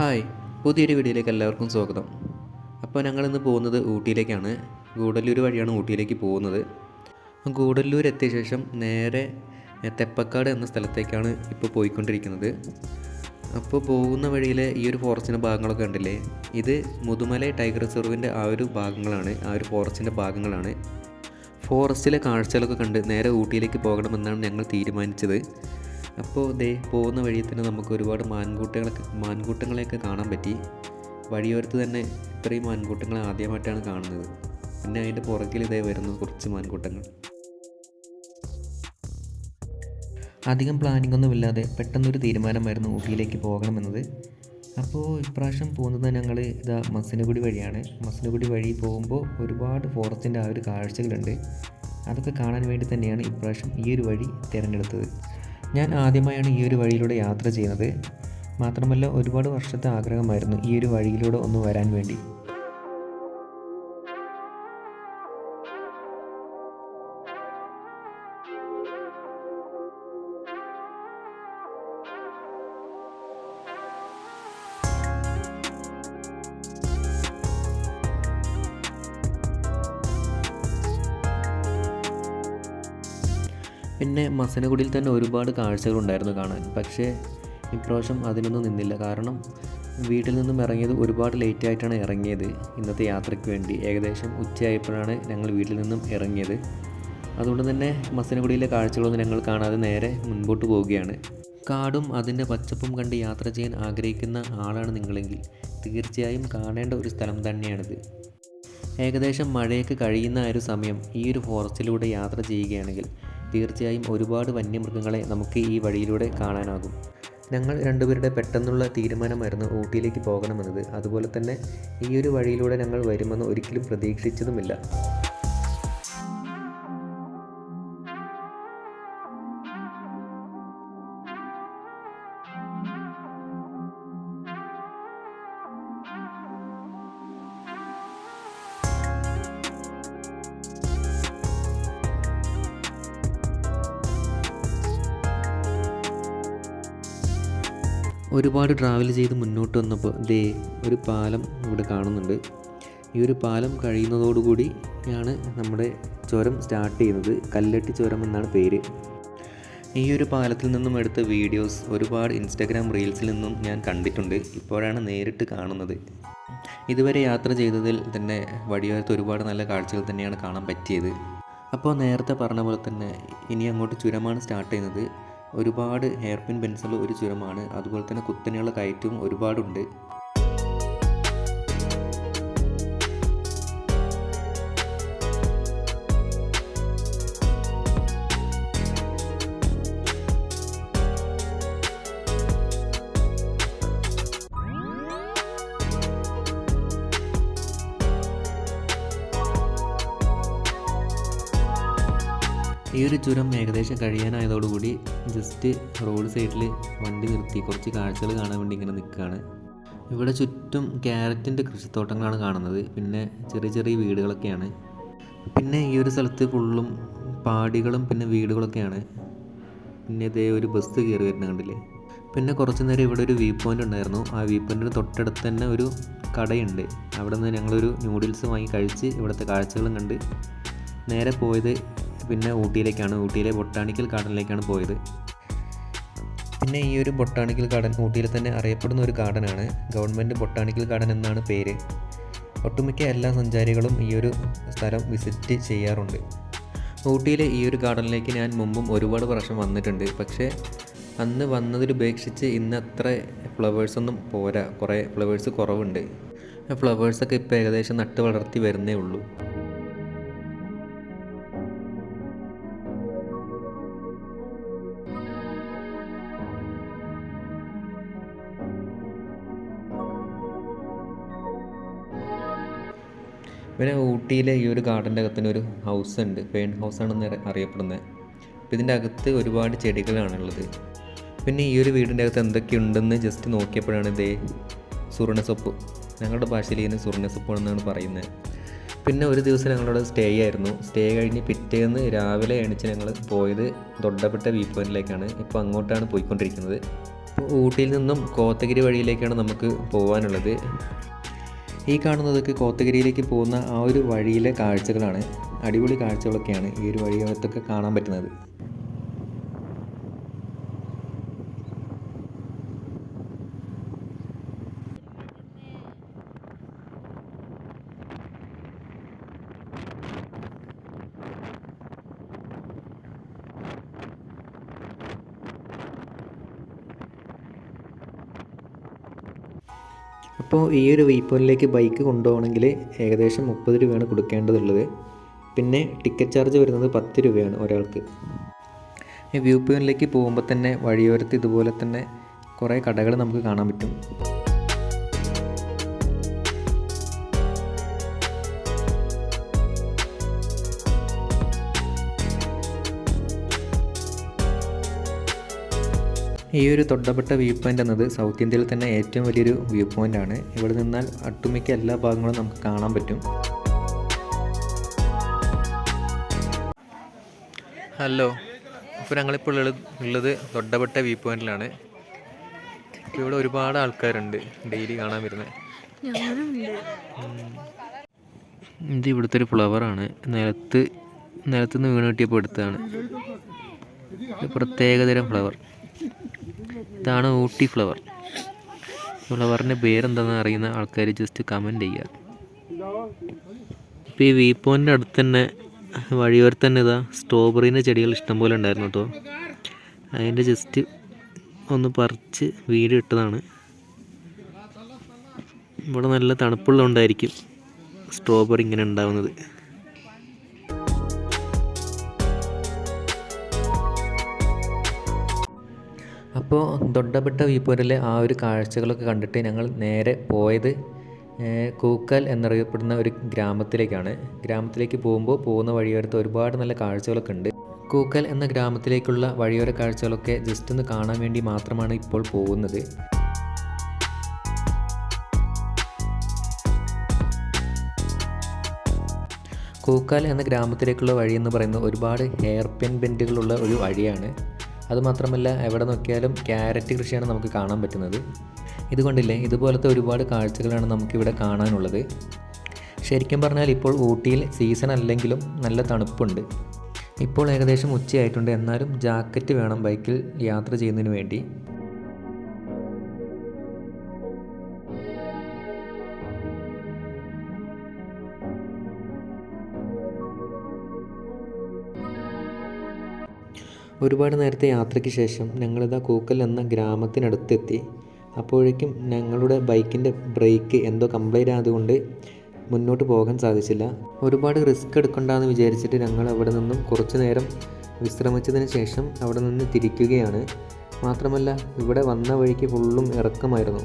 Hi പുതിയൊരു വീഡിയോയിലേക്ക് എല്ലാവർക്കും സ്വാഗതം. അപ്പോൾ ഞങ്ങളിന്ന് പോകുന്നത് ഊട്ടിയിലേക്കാണ്. ഗൂഡല്ലൂർ വഴിയാണ് ഊട്ടിയിലേക്ക് പോകുന്നത്. ഗൂഡല്ലൂർ എത്തിയ ശേഷം നേരെ തെപ്പക്കാട് എന്ന സ്ഥലത്തേക്കാണ് ഇപ്പോൾ പോയിക്കൊണ്ടിരിക്കുന്നത്. അപ്പോൾ പോകുന്ന വഴിയിൽ ഈ ഒരു ഫോറസ്റ്റിന്റെ ഭാഗങ്ങളൊക്കെ ഉണ്ടല്ലേ ഇത് മുതുമല ടൈഗർ റിസർവിന്റെ ആ ഒരു ഭാഗങ്ങളാണ് ആ ഒരു ഫോറസ്റ്റിന്റെ ഭാഗങ്ങളാണ്. ഫോറസ്റ്റിലെ കാഴ്ചകളൊക്കെ കണ്ട് നേരെ ഊട്ടിയിലേക്ക് പോകണമെന്നാണ് ഞങ്ങൾ തീരുമാനിച്ചത്. അപ്പോൾ ദേ പോകുന്ന വഴിയിൽ തന്നെ നമുക്ക് ഒരുപാട് മാൻകൂട്ടങ്ങളൊക്കെ മാൻകൂട്ടങ്ങളെയൊക്കെ കാണാൻ പറ്റി. വഴിയോരത്ത് തന്നെ ഇത്രയും മാൻകൂട്ടങ്ങളെ ആദ്യമായിട്ടാണ് കാണുന്നത്. പിന്നെ അതിന്റെ പുറകിൽ ഇതേ വരുന്നു കുറച്ച് മാൻകൂട്ടങ്ങൾ. അധികം പ്ലാനിംഗ് ഒന്നുമില്ലാതെ പെട്ടെന്നൊരു തീരുമാനമായിരുന്നു ഊട്ടിയിലേക്ക് പോകണമെന്നത്. അപ്പോൾ ഇപ്രാവശ്യം പോകുന്നത് ഞങ്ങൾ ഇതാ മസിനുകുടി വഴിയാണ്. മസിനുകുടി വഴി പോകുമ്പോൾ ഒരുപാട് ഫോറസ്റ്റിന്റെ ആ ഒരു കാഴ്ചകളുണ്ട്. അതൊക്കെ കാണാൻ വേണ്ടി തന്നെയാണ് ഇപ്രാവശ്യം ഈ ഒരു വഴി തിരഞ്ഞെടുത്തത്. ഞാൻ ആദ്യമായാണ് ഈ ഒരു വഴിയിലൂടെ യാത്ര ചെയ്യുന്നത്. മാത്രമല്ല ഒരുപാട് വർഷത്തെ ആഗ്രഹമായിരുന്നു ഈ ഒരു വഴിയിലൂടെ ഒന്ന് വരാൻ വേണ്ടി. പിന്നെ മസനഗുഡിയിൽ തന്നെ ഒരുപാട് കാഴ്ചകളുണ്ടായിരുന്നു കാണാൻ. പക്ഷേ ഇപ്രാവശ്യം അതിനൊന്നും നിന്നില്ല. കാരണം വീട്ടിൽ നിന്നും ഇറങ്ങിയത് ഒരുപാട് ലേറ്റ് ആയിട്ടാണ് ഇറങ്ങിയത്. ഇന്നത്തെ യാത്രയ്ക്ക് വേണ്ടി. ഏകദേശം ഉച്ചയായപ്പോഴാണ് ഞങ്ങൾ വീട്ടിൽ നിന്നും ഇറങ്ങിയത്. അതുകൊണ്ട് തന്നെ മസനഗുഡിയിലെ കാഴ്ചകളൊന്നും ഞങ്ങൾ കാണാതെ നേരെ മുൻപോട്ട് പോവുകയാണ്. കാടും അതിന്റെ പച്ചപ്പും കണ്ട് യാത്ര ചെയ്യാൻ ആഗ്രഹിക്കുന്ന ആളാണ് നിങ്ങളെങ്കിൽ തീർച്ചയായും കാണേണ്ട ഒരു സ്ഥലം തന്നെയാണിത്. ഏകദേശം മഴയൊക്കെ കഴിയുന്ന ഒരു സമയം ഈ ഒരു ഫോറസ്റ്റിലൂടെ യാത്ര ചെയ്യുകയാണെങ്കിൽ തീർച്ചയായും ഒരുപാട് വന്യമൃഗങ്ങളെ നമുക്ക് ഈ വഴിയിലൂടെ കാണാനാകും. ഞങ്ങൾ രണ്ടുപേരുടെ പെട്ടെന്നുള്ള തീരുമാനമായിരുന്നു ഊട്ടിയിലേക്ക് പോകണമെന്നത്. അതുപോലെ തന്നെ ഈ ഒരു വഴിയിലൂടെ ഞങ്ങൾ വരുമെന്ന് ഒരിക്കലും പ്രതീക്ഷിച്ചതുമില്ല. ഒരുപാട് ട്രാവൽ ചെയ്ത് മുന്നോട്ട് വന്നപ്പോൾ ദേ ഒരു പാലം ഇവിടെ കാണുന്നുണ്ട്. ഈ ഒരു പാലം കഴിയുന്നതോടുകൂടി ആണ് നമ്മുടെ ചുരം സ്റ്റാർട്ട് ചെയ്യുന്നത്. കല്ലട്ടി ചുരം എന്നാണ് പേര്. ഈ ഒരു പാലത്തിൽ നിന്നും എടുത്ത വീഡിയോസ് ഒരുപാട് ഇൻസ്റ്റാഗ്രാം റീൽസിൽ നിന്നും ഞാൻ കണ്ടിട്ടുണ്ട്. ഇപ്പോഴാണ് നേരിട്ട് കാണുന്നത്. ഇതുവരെ യാത്ര ചെയ്തതിൽ തന്നെ വഴിയോരത്ത് ഒരുപാട് നല്ല കാഴ്ചകൾ തന്നെയാണ് കാണാൻ പറ്റിയത്. അപ്പോൾ നേരത്തെ പറഞ്ഞ പോലെ തന്നെ ഇനി അങ്ങോട്ട് ചുരമാണ് സ്റ്റാർട്ട് ചെയ്യുന്നത്. ഒരുപാട് ഹെയർ പിൻ പെൻസിൽ ഒരു ചുരമാണ്. അതുപോലെ തന്നെ കുത്തനെയുള്ള കയറ്റവും ഒരുപാടുണ്ട്. ഈ ഒരു ചുരം ഏകദേശം കഴിയാനായതോടുകൂടി ജസ്റ്റ് റോഡ് സൈഡിൽ വണ്ടി നിർത്തി. കുറച്ച് കാഴ്ചകൾ കാണാൻ വേണ്ടി ഇങ്ങനെ നിൽക്കുകയാണ് ഇവിടെ ചുറ്റും ക്യാരറ്റിന്റെ കൃഷിത്തോട്ടങ്ങളാണ് കാണുന്നത്. പിന്നെ ചെറിയ ചെറിയ വീടുകളൊക്കെയാണ്. പിന്നെ ഈ ഒരു സ്ഥലത്ത് ഫുള്ളും പാടികളും പിന്നെ വീടുകളൊക്കെയാണ്. പിന്നെ ഇതേ ഒരു ബസ് കയറി വരുന്ന കണ്ടില്ലേ? പിന്നെ കുറച്ച് നേരം ഇവിടെ ഒരു വ്യൂ പോയിന്റ് ഉണ്ടായിരുന്നു. ആ വ്യൂ പോയിന്റിന് തൊട്ടടുത്ത് തന്നെ ഒരു കടയുണ്ട്. അവിടെ നിന്ന് ഞങ്ങളൊരു ന്യൂഡിൽസ് വാങ്ങി കഴിച്ച് ഇവിടുത്തെ കാഴ്ചകളും കണ്ട് നേരെ പോയത് പിന്നെ ഊട്ടിയിലേക്കാണ്. ഊട്ടിയിലെ ബൊട്ടാണിക്കൽ ഗാർഡനിലേക്കാണ് പോയത്. പിന്നെ ഈ ഒരു ബൊട്ടാണിക്കൽ ഗാർഡൻ ഊട്ടിയിൽ തന്നെ അറിയപ്പെടുന്ന ഒരു ഗാർഡനാണ്. ഗവൺമെന്റ് ബൊട്ടാണിക്കൽ ഗാർഡൻ എന്നാണ് പേര്. ഒട്ടുമിക്ക എല്ലാ സഞ്ചാരികളും ഈ ഒരു സ്ഥലം വിസിറ്റ് ചെയ്യാറുണ്ട്. ഊട്ടിയിലെ ഈ ഒരു ഗാർഡനിലേക്ക് ഞാൻ മുമ്പും ഒരുപാട് പ്രാവശ്യം വന്നിട്ടുണ്ട്. പക്ഷേ അന്ന് വന്നതിലുപേക്ഷിച്ച് ഇന്ന് അത്ര ഫ്ലവേഴ്സൊന്നും പോരാ. കുറേ ഫ്ലവേഴ്സ് കുറവുണ്ട്. ഫ്ലവേഴ്സൊക്കെ ഇപ്പോൾ ഏകദേശം നട്ട് വളർത്തി വരുന്നേ ഉള്ളൂ. പിന്നെ ഊട്ടിയിലെ ഈ ഒരു ഗാർഡന്റെ അകത്തിന് ഒരു ഹൗസ് ഉണ്ട്. പെയിൻ ഹൗസ് ആണെന്ന് അറിയപ്പെടുന്നത് അപ്പോൾ ഇതിന്റെ അകത്ത് ഒരുപാട് ചെടികളാണുള്ളത്. പിന്നെ ഈ ഒരു വീടിന്റെ അകത്ത് എന്തൊക്കെയുണ്ടെന്ന് ജസ്റ്റ് നോക്കിയപ്പോഴാണ് ഇതേ സുവർണസൊപ്പ്. ഞങ്ങളുടെ ഭാഷയിൽ ഇതിന് സുവർണസൊപ്പ് എന്നാണ് പറയുന്നത് പിന്നെ ഒരു ദിവസം ഞങ്ങളവിടെ സ്റ്റേ ആയിരുന്നു. സ്റ്റേ കഴിഞ്ഞ് പിറ്റേന്ന് രാവിലെ എണിച്ച് ഞങ്ങൾ പോയത് ദൊഡ്ഡപ്പെട്ട വ്യൂ പോയിന്റിലേക്കാണ് ഇപ്പോൾ അങ്ങോട്ടാണ് പോയിക്കൊണ്ടിരിക്കുന്നത്. ഊട്ടിയിൽ നിന്നും കോത്തഗിരി വഴിയിലേക്കാണ് നമുക്ക് പോകാനുള്ളത് ഈ കാണുന്നതൊക്കെ കോത്തഗിരിയിലേക്ക് പോകുന്ന ആ ഒരു വഴിയിലെ കാഴ്ചകളാണ്. അടിപൊളി കാഴ്ചകളൊക്കെയാണ് ഈ ഒരു വഴിയോരത്തൊക്കെ കാണാൻ പറ്റുന്നത്. അപ്പോൾ ഈ ഒരു പോയിന്റിലേക്ക് ബൈക്ക് കൊണ്ടുപോകണമെങ്കിൽ ഏകദേശം മുപ്പത് രൂപയാണ് കൊടുക്കേണ്ടതുള്ളത്. പിന്നെ ടിക്കറ്റ് ചാർജ് വരുന്നത് പത്ത് രൂപയാണ് ഒരാൾക്ക്. ഈ വ്യൂ പോയിന്റിലേക്ക് പോകുമ്പോൾ തന്നെ വഴിയോരത്ത് ഇതുപോലെ തന്നെ കുറേ കടകൾ നമുക്ക് കാണാൻ പറ്റും. ഈ ഒരു തൊട്ടപ്പെട്ട വ്യൂ പോയിന്റ് എന്നത് സൗത്ത് ഇന്ത്യയിൽ തന്നെ ഏറ്റവും വലിയൊരു വ്യൂ പോയിന്റ് ആണ്. ഇവിടെ നിന്നാൽ ഒട്ടുമിക്ക എല്ലാ ഭാഗങ്ങളും നമുക്ക് കാണാൻ പറ്റും. ഹലോ ഇപ്പോൾ ഞങ്ങളിപ്പോൾ ഉള്ളത് തൊട്ടപ്പെട്ട വ്യൂ പോയിന്റിലാണ് ഇവിടെ ഒരുപാട് ആൾക്കാരുണ്ട് ഡെയിലി കാണാൻ വരുന്നത് ഇത് ഇവിടുത്തെ ഒരു ഫ്ലവറാണ് നിലത്ത് നിലത്തുനിന്ന് വീണ് കിട്ടിയപ്പോൾ എടുത്തതാണ്. പ്രത്യേകതരം ഫ്ലവർ ഇതാണ് ഊട്ടി ഫ്ലവർ. ഫ്ലവറിന്റെ പേരെന്താണെന്ന് അറിയുന്ന ആൾക്കാർ ജസ്റ്റ് കമന്റ് ചെയ്യുക ഇപ്പോൾ ഈ വ്യൂ പോയിന്റെ അടുത്ത് തന്നെ വഴിയോരത്ത് തന്നെ ഇതാ സ്ട്രോബെറീന്റെ ചെടികൾ ഇഷ്ടംപോലെ ഉണ്ടായിരുന്നു കേട്ടോ. അതിന്റെ ജസ്റ്റ് ഒന്ന് പറിച്ച് വീട് ഇട്ടതാണ്. ഇവിടെ നല്ല തണുപ്പുള്ളതുകൊണ്ടായിരിക്കും സ്ട്രോബെറി ഇങ്ങനെ ഉണ്ടാവുന്നത്. അപ്പോൾ വ്യൂ പോയിന്റിലെ ആ ഒരു കാഴ്ചകളൊക്കെ കണ്ടിട്ട് ഞങ്ങൾ നേരെ പോയത് കൂക്കൽ എന്നറിയപ്പെടുന്ന ഒരു ഗ്രാമത്തിലേക്കാണ്. ഗ്രാമത്തിലേക്ക് പോകുമ്പോൾ പോകുന്ന വഴിയോരത്ത് ഒരുപാട് നല്ല കാഴ്ചകളൊക്കെ ഉണ്ട്. കൂക്കൽ എന്ന ഗ്രാമത്തിലേക്കുള്ള വഴിയോര കാഴ്ചകളൊക്കെ ജസ്റ്റ് ഒന്ന് കാണാൻ വേണ്ടി മാത്രമാണ് ഇപ്പോൾ പോകുന്നത്. കൂക്കാൽ എന്ന ഗ്രാമത്തിലേക്കുള്ള വഴി എന്ന് പറയുന്നത് ഒരുപാട് ഹെയർ പെൻ ബെൻഡുകളുള്ള ഒരു വഴിയാണ്. അതുമാത്രമല്ല എവിടെ നോക്കിയാലും ക്യാരറ്റ് കൃഷിയാണ് നമുക്ക് കാണാൻ പറ്റുന്നത്. ഇതുകൊണ്ടില്ലേ ഇതുപോലത്തെ ഒരുപാട് കാഴ്ചകളാണ് നമുക്കിവിടെ കാണാനുള്ളത്. ശരിക്കും പറഞ്ഞാൽ ഇപ്പോൾ ഊട്ടിയിൽ സീസൺ അല്ലെങ്കിലും നല്ല തണുപ്പുണ്ട്. ഇപ്പോൾ ഏകദേശം ഉച്ചയായിട്ടുണ്ട്. എന്നാലും ജാക്കറ്റ് വേണം ബൈക്കിൽ യാത്ര ചെയ്യുന്നതിന് വേണ്ടി. ഒരുപാട് നേരത്തെ യാത്രയ്ക്ക് ശേഷം ഞങ്ങളിതാ കൂക്കൽ എന്ന ഗ്രാമത്തിനടുത്തെത്തി. അപ്പോഴേക്കും ഞങ്ങളുടെ ബൈക്കിന്റെ ബ്രേക്ക് എന്തോ കംപ്ലൈന്റ് ആയതുകൊണ്ട് മുന്നോട്ട് പോകാൻ സാധിച്ചില്ല. ഒരുപാട് റിസ്ക് എടുക്കണ്ടെന്ന് വിചാരിച്ചിട്ട് ഞങ്ങൾ അവിടെ നിന്നും കുറച്ച് നേരം വിശ്രമിച്ചതിന് ശേഷം അവിടെ നിന്ന് തിരിക്കുകയാണ്. മാത്രമല്ല ഇവിടെ വന്ന വഴിക്ക് ഫുള്ളും ഇറക്കമായിരുന്നു.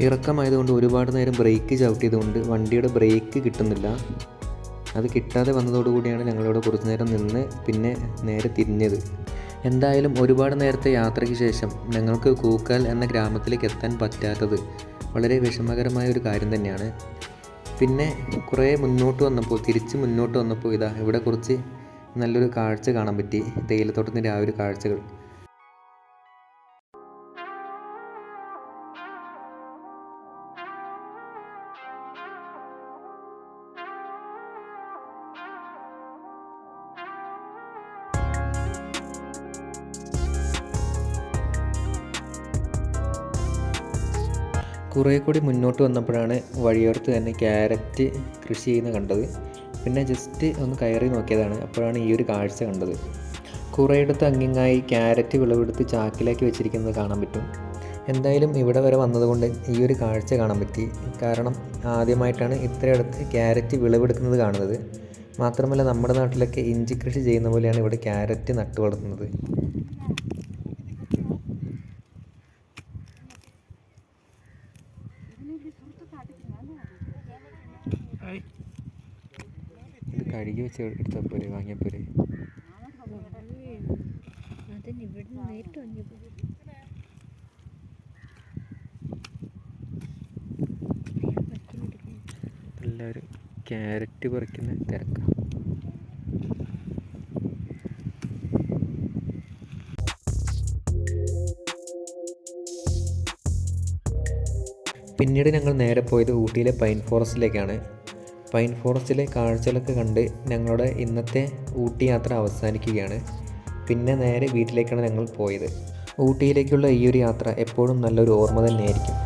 ഇറക്കമായതുകൊണ്ട് ഒരുപാട് നേരം ബ്രേക്ക് ചവിട്ടിയതുകൊണ്ട് വണ്ടിയുടെ ബ്രേക്ക് കിട്ടുന്നില്ല. അത് കിട്ടാതെ വന്നതോടുകൂടിയാണ് ഞങ്ങളിവിടെ കുറച്ച് നേരം നിന്ന് പിന്നെ നേരെ തിരിഞ്ഞത്. എന്തായാലും ഒരുപാട് നേരത്തെ യാത്രയ്ക്ക് ശേഷം ഞങ്ങൾക്ക് കൂക്കൽ എന്ന ഗ്രാമത്തിലേക്ക് എത്താൻ പറ്റാത്തത് വളരെ വിഷമകരമായ ഒരു കാര്യം തന്നെയാണ്. പിന്നെ കുറേ മുന്നോട്ട് വന്നപ്പോൾ തിരിച്ച് മുന്നോട്ട് വന്നപ്പോൾ ഇതാ ഇവിടെ കുറച്ച് നല്ലൊരു കാഴ്ച കാണാൻ പറ്റി. തേയിലത്തോട്ടത്തിന്റെ ആ ഒരു കാഴ്ചകൾ. കുറേ കൂടി മുന്നോട്ട് വന്നപ്പോഴാണ് വഴിയോർത്ത് തന്നെ ക്യാരറ്റ് കൃഷി ചെയ്യുന്ന കണ്ടത്. പിന്നെ ജസ്റ്റ് ഒന്ന് കയറി നോക്കിയതാണ്. അപ്പോഴാണ് ഈ ഒരു കാഴ്ച കണ്ടത്. കുറേയിടത്ത് അങ്ങിങ്ങായി ക്യാരറ്റ് വിളവെടുത്ത് ചാക്കിലാക്കി വെച്ചിരിക്കുന്നത് കാണാൻ പറ്റും. എന്തായാലും ഇവിടെ വരെ വന്നതുകൊണ്ട് ഈ ഒരു കാഴ്ച കാണാൻ പറ്റി. കാരണം ആദ്യമായിട്ടാണ് ഇത്രയിടത്ത് ക്യാരറ്റ് വിളവെടുക്കുന്നത് കാണുന്നത്. മാത്രമല്ല നമ്മുടെ നാട്ടിലൊക്കെ ഇഞ്ചി കൃഷി ചെയ്യുന്ന പോലെയാണ് ഇവിടെ ക്യാരറ്റ് നട്ടു വളർത്തുന്നത് ഇത് കഴുകി വെച്ച് എടുത്താൽ പോരെ വാങ്ങിയാൽ പോരെ. അതന്നെ ഇവിടുന്ന് നേരിട്ട് വാങ്ങിയപ്പോ എല്ലാവരും ക്യാരറ്റ് പറിക്കുന്ന തിരക്കാണ് പിന്നീട് ഞങ്ങൾ നേരെ പോയത് ഊട്ടിയിലെ പൈൻ ഫോറസ്റ്റിലേക്കാണ്. പൈൻ ഫോറസ്റ്റിലെ കാഴ്ചകളൊക്കെ കണ്ട് ഞങ്ങളുടെ ഇന്നത്തെ ഊട്ടി യാത്ര അവസാനിക്കുകയാണ്. പിന്നെ നേരെ വീട്ടിലേക്കാണ് ഞങ്ങൾ പോയത്. ഊട്ടിയിലേക്കുള്ള ഈ ഒരു യാത്ര എപ്പോഴും നല്ലൊരു ഓർമ്മ തന്നെയായിരിക്കും.